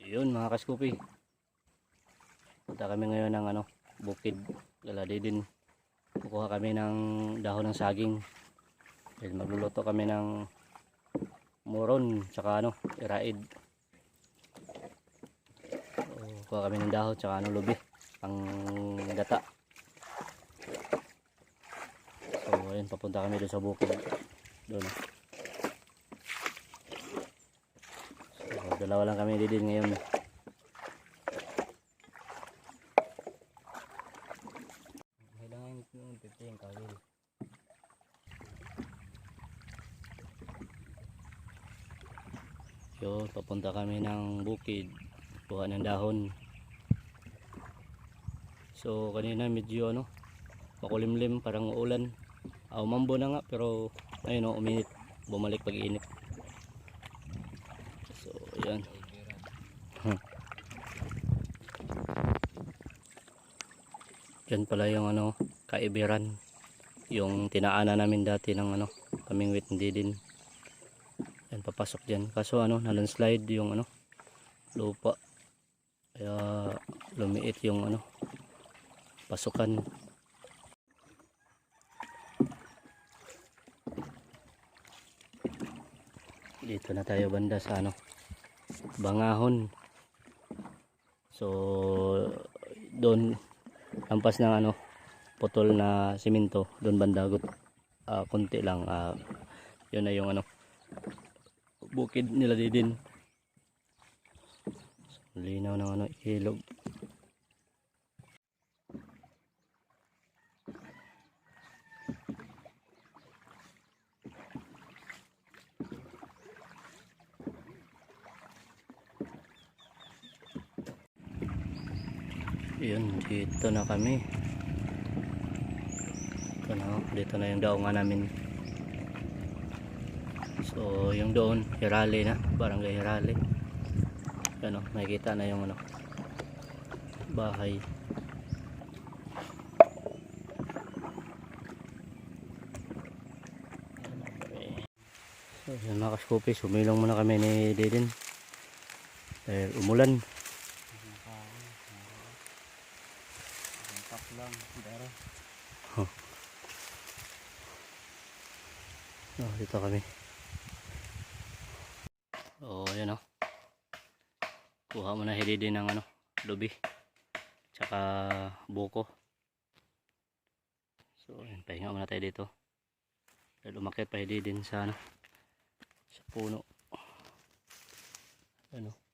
Yun mga kaskupi. Punta kami ngayon ng ano, bukid. Galadi din. Kukuha kami ng dahon ng saging. Dahil magluluto kami ng moron tsaka ano, iraid. So, kuha kami ng dahon tsaka ano, lubi. Ang gata. So, ayun, papunta kami doon sa bukid. Doon. So, dalawa lang kami din ngayon. Kailangan yung pipi yung kawil. Yun, papunta kami ng bukid. Kuha ng dahon. So, kanina medyo ano, makulimlim, parang uulan. Ah, umambo na nga, pero ayun o, uminit. Bumalik pag init. So, yan. Yan pala yung ano, kaibiran. Yung tinaana namin dati ng ano, kaming hindi din. Yan papasok diyan. Kaso ano, nalandslide yung ano, lupa. Kaya lumiit yung ano, pasukan. Dito na tayo banda sa ano, Bangahon. So, doon lampas ng ano putol na simento doon bandagot. Ah konti lang. Ah yun na yung ano bukid nila din. So, linaw ng ano ilog yun dito na kami. Ito na dito na yung daungan namin. So yung doon Hirali na barangay Hirali. Yan o makikita na yung ano bahay. So yun mga kaskupi sumilong muna kami ni Didin. Dahil umulan lang, dara. Oh, dito kami. Oh, ayan oh. Kuha mo na hili din ng ano, lubi. Tsaka buko. So, ayan, pahinga muna tayo dito. Dahil umakit pa hili din sa ano, sa puno. Ano?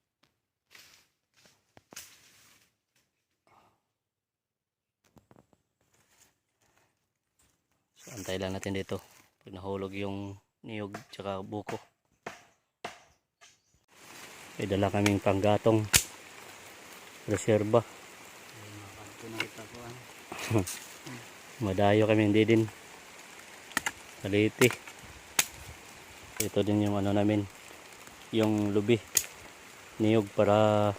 Lang natin dito. Pag nahulog yung niyog tsaka buko. May dala kaming panggatong ah. madayo kami hindi din. Kaliti. Ito din yung ano namin yung lubi. Niyog para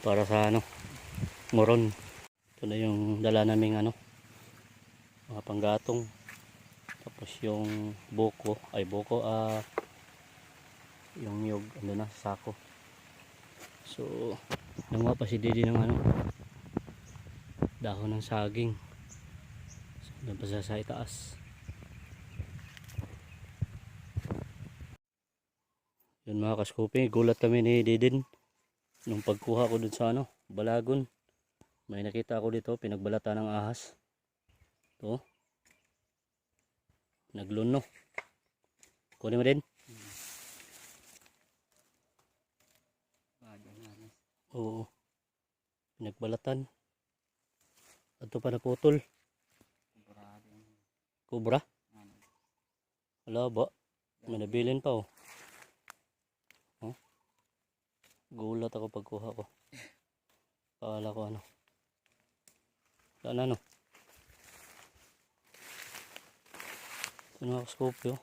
para sa ano moron. Ito na yung dala naming ano mga panggatong. Tapos yung buko. Ay buko ah yung niyog ano na sa sako. So nanguha pa si Didi ng ano dahon ng saging. So, doon pa itaas. Yun mga kaskupi gulat kami ni Didin. Nung pagkuha ko dun sa ano balagon may nakita ako dito pinagbalata ng ahas to nagluno. Kunin mo din. Na. oo. Pinagbalatan. Ato pa naputol. Kubra? Ano. wala ba? May nabilin pa oh. Oh gulat ako pagkuha ko. Kala ko ano. Saan ano yung mga kaskopyo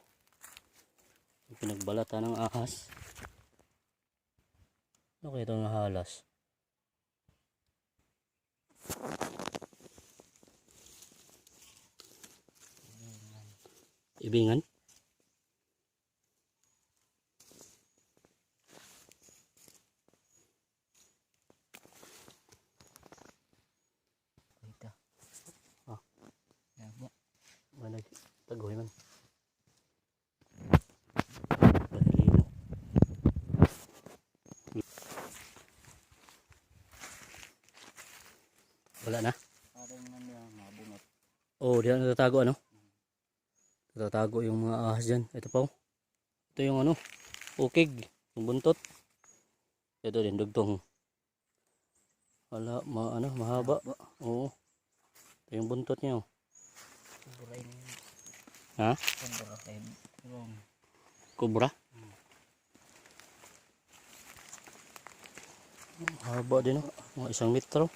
yung pinagbalata ng ahas. Ano okay ito nga halas? Ibingan? Ah. Ah. Tagoy man. Oh, diyan natatago ano? Natatago yung mga ahas dyan. Ito pa oh. Ito yung ano, ukig, yung buntot. Ito din, dugtong. Wala, ma, ano, mahaba. Oo. Ito yung buntot niya oh. Ha? Kubra? Haba din oh. Mga isang metro.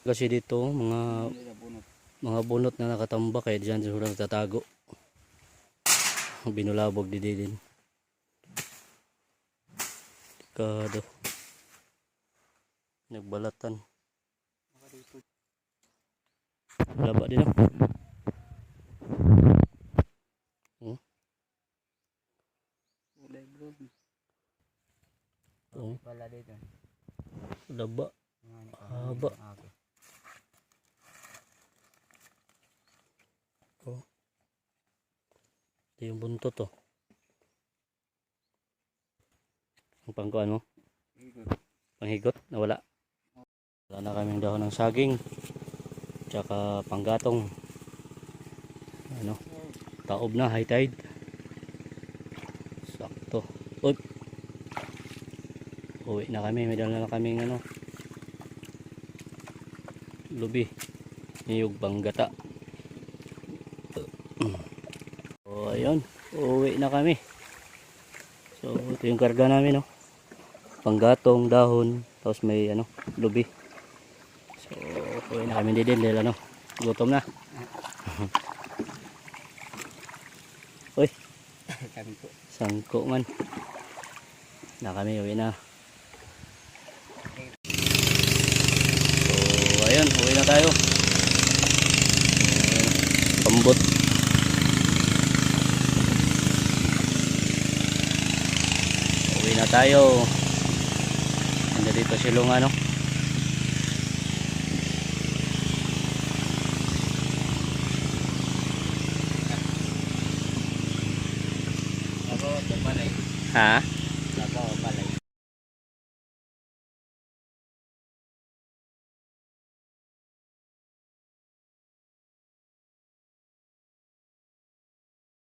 Kasi dito, mga. Mga bunot na nakatambak kaya diyan siguro nagtatago. Binulabog di din. Kado. Nagbalatan. Laba din oh. Blue. Oo. Pala dito. Laba. Haba. Ito yung buntot oh. Ang pangkuan mo? Ikot. Panghigot? Nawala. Wala na kaming dahon ng saging. Tsaka panggatong. Ano? Taob na, high tide. Sakto. Uy! Uwi na kami. May dala na kaming ano. Lubi. Niyog panggata. So, ayun. Uwi na kami. So, ito yung karga namin, no panggatong, dahon, tapos may ano, lubi. So, uwi na kami din dahil ano, gutom na. Uy, sangko man. Na kami, uwi na. So, ayun, uwi na tayo. Pambot. Uwi na tayo. Nandito dito silong ano. Ha? Ako, palay.